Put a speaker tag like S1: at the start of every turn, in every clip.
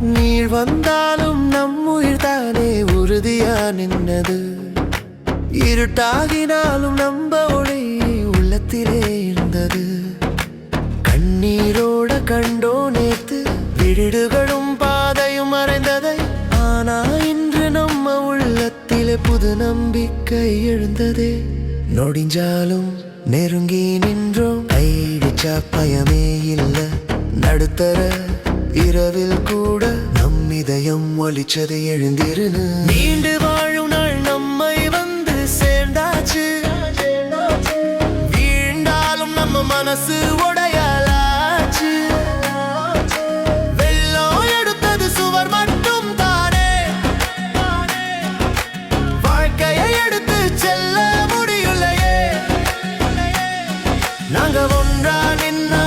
S1: நீர் வந்தாலும் நம் உயிர் தானே உறுதியா நின்னது. இருட்டாகினாலும் நம்ப ஒளி உள்ளத்திலே இருந்தது. கண்ணீரோட கண்டோ நேத்து விடுகளும் பாதையும் மறைந்ததை. ஆனா இன்று நம்ம உள்ளத்திலே புது நம்பிக்கை எழுந்ததே. நொடிஞ்சாலும் நெருங்கி நின்றோம். கைடிச்சா பயமே இல்லை. நடுத்தர இரவில் கூட நம் இதயம் ஒலிச்சது எழுந்திருந்து நீண்டு வாழும் நாள் நம்மை வந்து சேர்ந்தாச்சு. வீழ்ந்தாலும் நம்ம மனசு உடையலாச்சு. வெள்ளம் எடுத்தது சுவர் மட்டும் தானே. வாழ்க்கையை எடுத்து செல்ல முடியலையே. நாங்க ஒன்றா நின்னா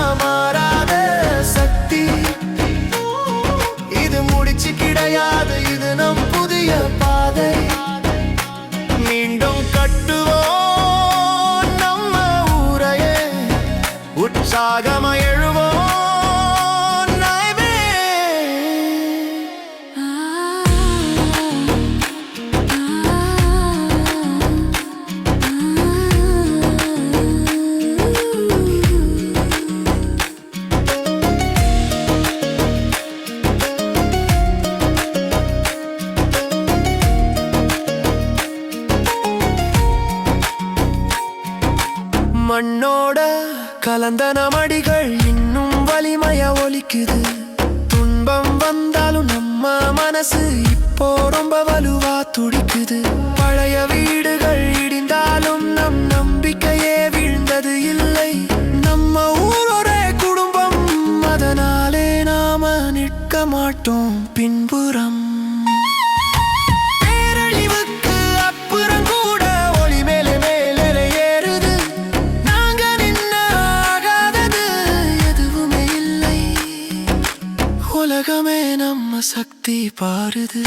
S1: முடிச்சு இது நம் புதிய பாதை. மீண்டும் கட்டுவோம் நம்ம ஊரையே. உற்சாகமா எழுவோம். மண்ணோட கலந்த நமடிகள் இன்னும் வலிமைய ஒலிக்குது. துன்பம் வந்தாலும் நம்ம மனசு இப்போ ரொம்ப வலுவா துடிக்குது. பழைய வீடுகள் இடிந்தாலும் நம் நம்பிக்கையே வீழ்ந்தது இல்லை. நம்ம ஊரொரே குடும்பம் அதனாலே நாம நிற்க மாட்டோம். பின்புறம் உலகமே நம்ம சக்தி பாருது.